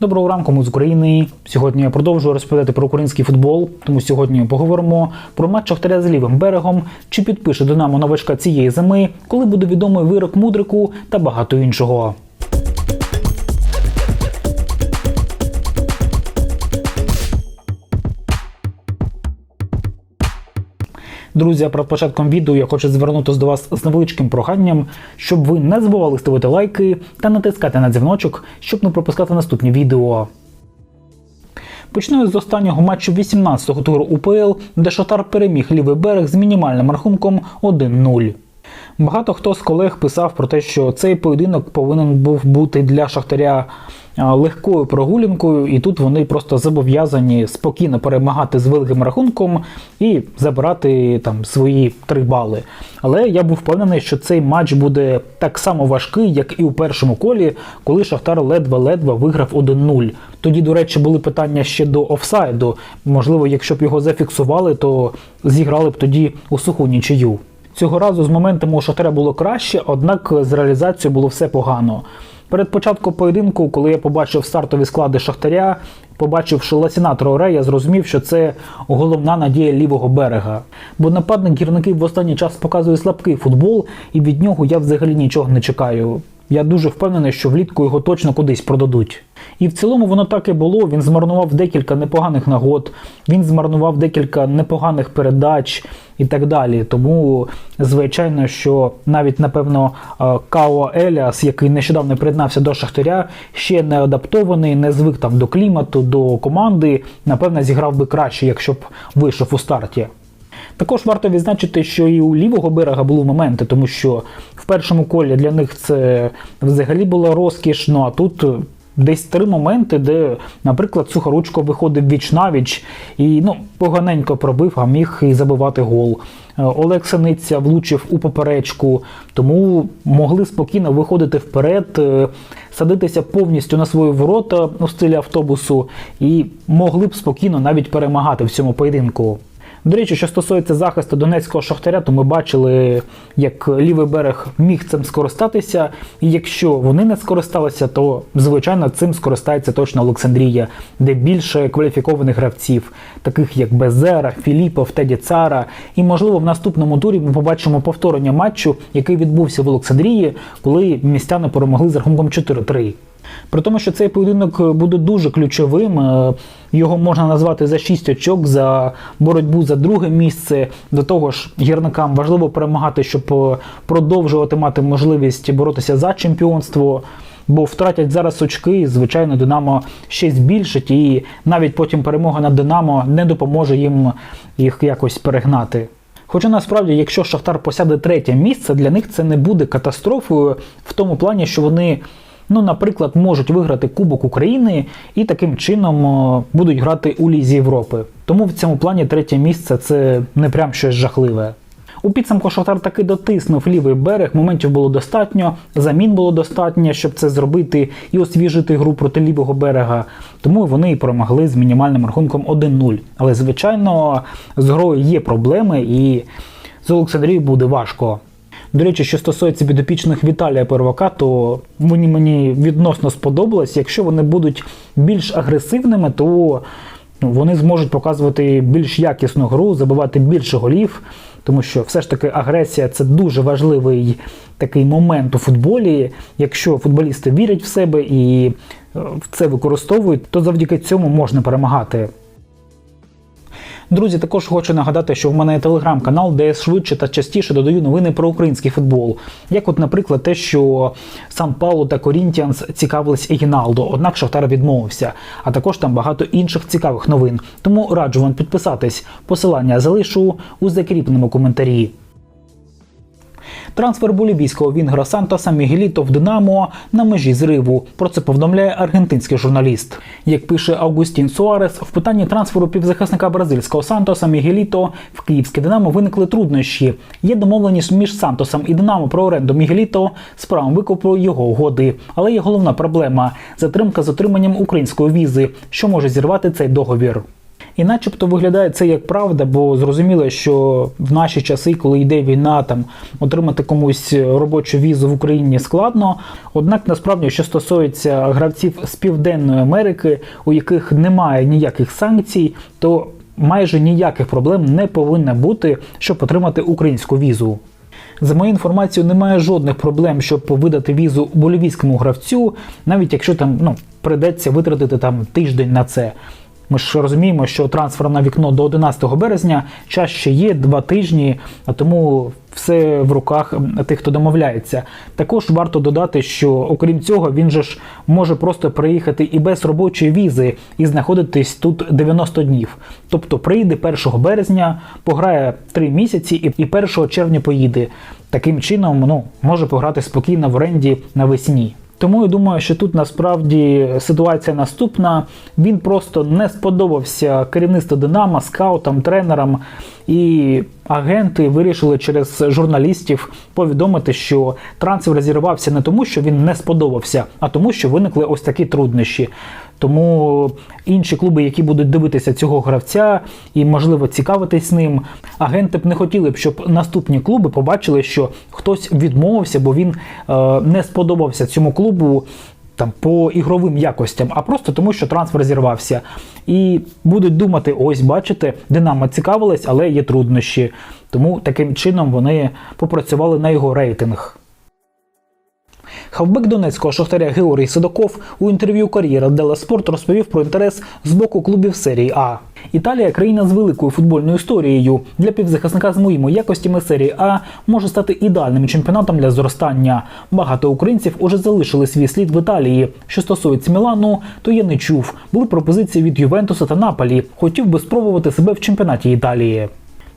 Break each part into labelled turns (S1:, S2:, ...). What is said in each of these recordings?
S1: Доброго ранку, ми з України. Сьогодні я продовжую розповідати про український футбол. Тому сьогодні поговоримо про матч Шахтаря з лівим берегом, чи підпише Динамо новачка цієї зими, коли буде відомий вирок мудрику та багато іншого. Друзі, перед початком відео я хочу звернутися до вас з невеличким проханням, щоб ви не забували ставити лайки та натискати на дзвіночок, щоб не пропускати наступні відео. Почну з останнього матчу 18-го туру УПЛ, де Шатар переміг лівий берег з мінімальним рахунком 1-0. Багато хто з колег писав про те, що цей поєдинок повинен був бути для Шахтаря легкою прогулянкою, і тут вони просто зобов'язані спокійно перемагати з великим рахунком і забирати там свої три бали. Але я був впевнений, що цей матч буде так само важкий, як і у першому колі, коли Шахтар ледве-ледве виграв 1-0. Тоді, до речі, були питання ще до офсайду. Можливо, якщо б його зафіксували, то зіграли б тоді у суху нічию. Цього разу з моментами у Шахтаря було краще, однак з реалізацією було все погано. Перед початком поєдинку, коли я побачив стартові склади Шахтаря, побачивши Ласіна Троре, я зрозумів, що це головна надія лівого берега. Бо нападник гірників в останній час показує слабкий футбол, і від нього я взагалі нічого не чекаю. Я дуже впевнений, що влітку його точно кудись продадуть. І в цілому воно так і було. Він змарнував декілька непоганих нагод, він змарнував декілька непоганих передач і так далі. Тому, звичайно, що навіть напевно е, Као Еліас, який нещодавно приєднався до Шахтаря, ще не адаптований, не звик там до клімату, до команди, напевно, зіграв би краще, якщо б вийшов у старті. Також варто відзначити, що і у лівого берега були моменти, тому що в першому колі для них це взагалі була розкіш. Ну а тут десь три моменти, де, наприклад, Сухоручко виходив віч навіч і ну, поганенько пробив, а міг і забивати гол. Олег Синиця влучив у поперечку, тому могли спокійно виходити вперед, е, садитися повністю на свої ворота у стилі автобусу і могли б спокійно навіть перемагати в цьому поєдинку. До речі, що стосується захисту Донецького шахтаря, то ми бачили, як лівий берег міг цим скористатися. І якщо вони не скористалися, то звичайно цим скористається точно Олександрія, де більше кваліфікованих гравців, таких як Безера, Філіпов, Теді Цара. І можливо в наступному турі ми побачимо повторення матчу, який відбувся в Олександрії, коли містяни перемогли з рахунком 4-3. При тому, що цей поєдинок буде дуже ключовим, е, його можна назвати за 6 очок, за боротьбу за друге місце. До того ж, гірникам важливо перемагати, щоб е, продовжувати мати можливість боротися за чемпіонство. Бо втратять зараз очки, звичайно, Динамо ще збільшить, і навіть потім перемога над Динамо не допоможе їм їх якось перегнати. Хоча насправді, якщо Шахтар посяде третє місце, для них це не буде катастрофою в тому плані, що вони ну, наприклад, можуть виграти Кубок України і таким чином будуть грати у Лізі Європи. Тому в цьому плані третє місце це не прям щось жахливе. У підсумку Шахтар таки дотиснув лівий берег, моментів було достатньо, замін було достатньо, щоб це зробити і освіжити гру проти лівого берега. Тому вони і перемогли з мінімальним рахунком 1-0. Але, звичайно, з грою є проблеми, і з Олександрією буде важко. До речі, що стосується підопічних Віталія Первака, то мені мені відносно сподобалось. Якщо вони будуть більш агресивними, то ну, вони зможуть показувати більш якісну гру, забивати більше голів, тому що все ж таки агресія це дуже важливий такий момент у футболі. Якщо футболісти вірять в себе і е, це використовують, то завдяки цьому можна перемагати. Друзі, також хочу нагадати, що в мене є телеграм-канал, де я швидше та частіше додаю новини про український футбол. Як, от, наприклад, те, що Сан Пауло та Корінтіанс цікавились Егіналдо, однак Шахтар відмовився. А також там багато інших цікавих новин. Тому раджу вам підписатись. Посилання залишу у закріпленому коментарі. Трансфер болівійського Вінгра Сантоса Мігеліто в Динамо на межі зриву. Про це повідомляє аргентинський журналіст. Як пише Августін Суарес, в питанні трансферу півзахисника бразильського Сантоса Мігеліто в київське Динамо виникли труднощі. Є домовленість між Сантосом і Динамо про оренду Мігеліто з правом викупу його угоди. Але є головна проблема затримка з отриманням української візи, що може зірвати цей договір. І начебто виглядає це як правда, бо зрозуміло, що в наші часи, коли йде війна, там отримати комусь робочу візу в Україні складно. Однак насправді, що стосується гравців з Південної Америки, у яких немає ніяких санкцій, то майже ніяких проблем не повинно бути, щоб отримати українську візу. За моєю інформацією, немає жодних проблем, щоб видати візу болівійському гравцю, навіть якщо там ну, придеться витратити там тиждень на це. Ми ж розуміємо, що трансферне вікно до 11 березня час ще є два тижні, а тому все в руках тих, хто домовляється. Також варто додати, що окрім цього, він же ж може просто приїхати і без робочої візи і знаходитись тут 90 днів. Тобто прийде 1 березня, пограє 3 місяці і 1 червня поїде. Таким чином, ну може пограти спокійно в оренді навесні. Тому я думаю, що тут насправді ситуація наступна. Він просто не сподобався керівництву Динамо, скаутам, тренерам, і агенти вирішили через журналістів повідомити, що трансфер розірвався не тому, що він не сподобався, а тому, що виникли ось такі труднощі. Тому інші клуби, які будуть дивитися цього гравця і, можливо, цікавитись ним, агенти б не хотіли б, щоб наступні клуби побачили, що хтось відмовився, бо він е, не сподобався цьому клубу. Там по ігровим якостям, а просто тому, що трансфер зірвався. І будуть думати: ось, бачите, Динамо цікавилась, але є труднощі. Тому таким чином вони попрацювали на його рейтинг. Хавбек Донецького шахтаря Георгій Сидоков у інтерв'ю кар'єра Дела Спорт розповів про інтерес з боку клубів серії А. Італія країна з великою футбольною історією. Для півзахисника з моїми якостями серії А може стати ідеальним чемпіонатом для зростання. Багато українців уже залишили свій слід в Італії. Що стосується Мілану, то я не чув. Були пропозиції від Ювентуса та Наполі. Хотів би спробувати себе в чемпіонаті Італії.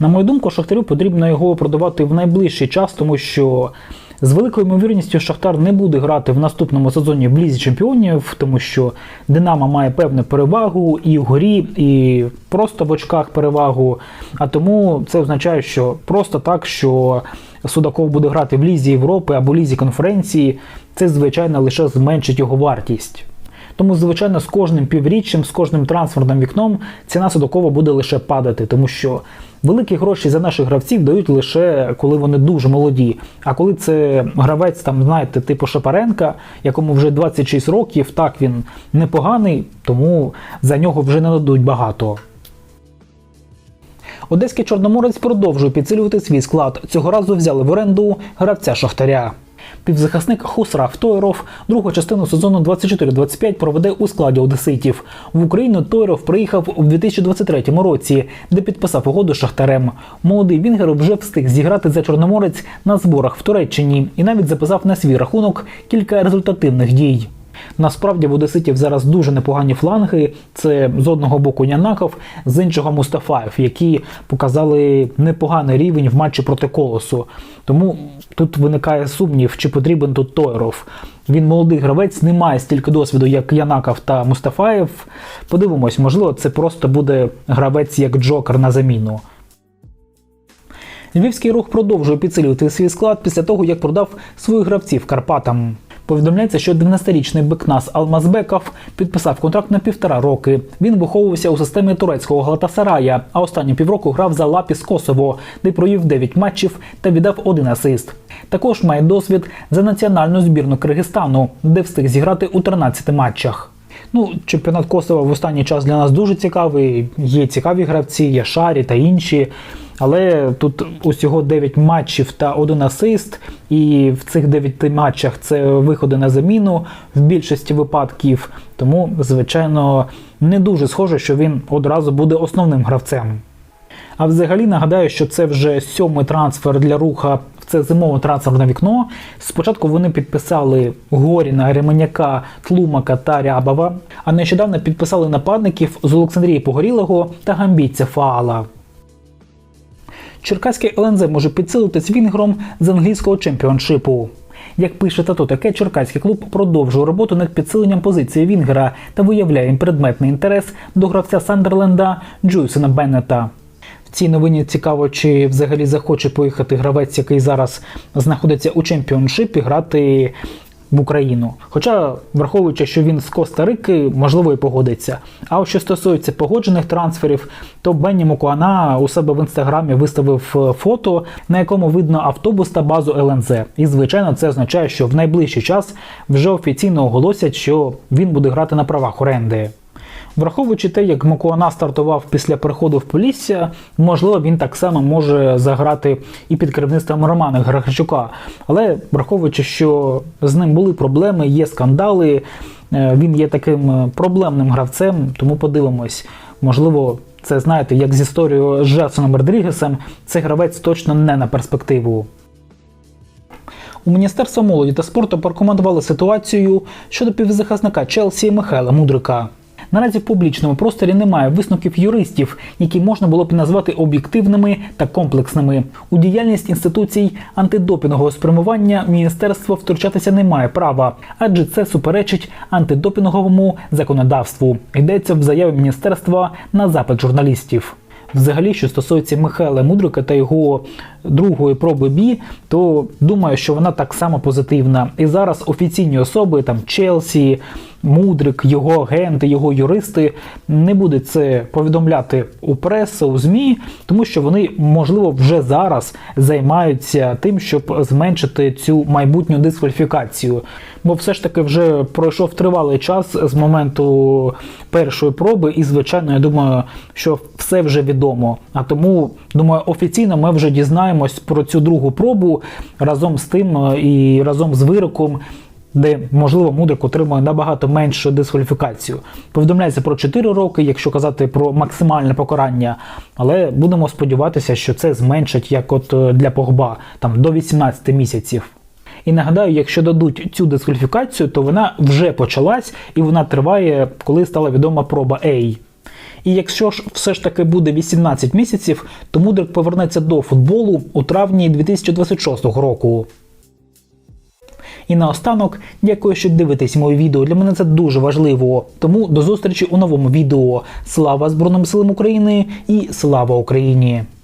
S1: На мою думку, Шахтарю потрібно його продавати в найближчий час, тому що з великою ймовірністю Шахтар не буде грати в наступному сезоні в лізі чемпіонів, тому що Динамо має певну перевагу і в горі, і просто в очках перевагу. А тому це означає, що просто так, що Судаков буде грати в лізі Європи або лізі конференції, це звичайно лише зменшить його вартість. Тому, звичайно, з кожним півріччям, з кожним трансферним вікном ціна Судакова буде лише падати, тому що великі гроші за наших гравців дають лише коли вони дуже молоді. А коли це гравець, там, знаєте, типу Шапаренка, якому вже 26 років, так він непоганий, тому за нього вже не дадуть багато. Одеський Чорноморець продовжує підсилювати свій склад. Цього разу взяли в оренду гравця Шахтаря. Півзахисник Хусраф Тойров другу частину сезону 24-25 проведе у складі одеситів. В Україну Тойров приїхав у 2023 році, де підписав угоду з Шахтарем. Молодий Вінгер вже встиг зіграти за Чорноморець на зборах в Туреччині і навіть записав на свій рахунок кілька результативних дій. Насправді в Одеситів зараз дуже непогані фланги. Це з одного боку Янаков, з іншого Мустафаєв, які показали непоганий рівень в матчі проти колосу. Тому тут виникає сумнів, чи потрібен тут Тойров. Він молодий гравець, не має стільки досвіду, як Янаков та Мустафаєв. Подивимось, можливо, це просто буде гравець як Джокер на заміну. Львівський рух продовжує підсилювати свій склад після того, як продав своїх гравців Карпатам. Повідомляється, що 90-річний Бекнас Алмазбеков підписав контракт на півтора роки. Він виховувався у системі турецького Галатасарая, а останні півроку грав за Лапіс Косово, де провів 9 матчів та віддав один асист. Також має досвід за національну збірну Киргизстану, де встиг зіграти у 13 матчах. Ну, чемпіонат Косова в останній час для нас дуже цікавий. Є цікаві гравці, є шарі та інші. Але тут усього 9 матчів та один асист, і в цих 9 матчах це виходи на заміну в більшості випадків. Тому, звичайно, не дуже схоже, що він одразу буде основним гравцем. А взагалі нагадаю, що це вже сьомий трансфер для руха. Це зимове трансферне вікно. Спочатку вони підписали Горіна, Ременяка, Тлумака та Рябова, а нещодавно підписали нападників з Олександрії Погорілого та гамбійця Фаала. Черкаський ЛНЗ може підсилитись Вінгром з англійського чемпіоншипу. Як пише тато, таке Черкаський клуб продовжує роботу над підсиленням позиції Вінгера та виявляє предметний інтерес до гравця Сандерленда Джойсона Беннета. В цій новині цікаво, чи взагалі захоче поїхати гравець, який зараз знаходиться у чемпіоншипі, грати в Україну. Хоча, враховуючи, що він з Коста-Рики, можливо, і погодиться. А що стосується погоджених трансферів, то Бенні Мукуана у себе в інстаграмі виставив е, фото, на якому видно автобус та базу ЛНЗ. І звичайно, це означає, що в найближчий час вже офіційно оголосять, що він буде грати на правах оренди. Враховуючи те, як Макуана стартував після приходу в Полісся, можливо, він так само може заграти і під керівництвом Романа Грахарчука. Але враховуючи, що з ним були проблеми, є скандали, е, він є таким е, проблемним гравцем, тому подивимось. Можливо, це знаєте, як з історією з Джексоном Родрігесом, цей гравець точно не на перспективу. У Міністерства молоді та спорту прокоментували ситуацію щодо півзахисника Челсі Михайла Мудрика. Наразі в публічному просторі немає висновків юристів, які можна було б назвати об'єктивними та комплексними. У діяльність інституцій антидопінгового спрямування міністерство втручатися не має права, адже це суперечить антидопінговому законодавству. Йдеться в заяві міністерства на запит журналістів. Взагалі, що стосується Михайла Мудрика та його другої проби бі, то думаю, що вона так само позитивна. І зараз офіційні особи, там Челсі, Мудрик, його агенти, його юристи не будуть це повідомляти у пресу, у ЗМІ, тому що вони, можливо, вже зараз займаються тим, щоб зменшити цю майбутню дискваліфікацію. Бо все ж таки вже пройшов тривалий час з моменту першої проби, і, звичайно, я думаю, що все вже відомо. А тому, думаю, офіційно ми вже дізнаємось про цю другу пробу разом з тим е, і разом з вироком. Де можливо Мудрик отримує набагато меншу дискваліфікацію. Повідомляється про 4 роки, якщо казати про максимальне покарання. Але будемо сподіватися, що це зменшить як от е, для Погба там до 18 місяців. І нагадаю, якщо дадуть цю дискваліфікацію, то вона вже почалась і вона триває, коли стала відома проба A. І якщо ж все ж таки буде 18 місяців, то Мудрик повернеться до футболу у травні 2026 року. І наостанок, дякую, що дивитесь моє відео. Для мене це дуже важливо. Тому до зустрічі у новому відео. Слава Збройним силам України і слава Україні!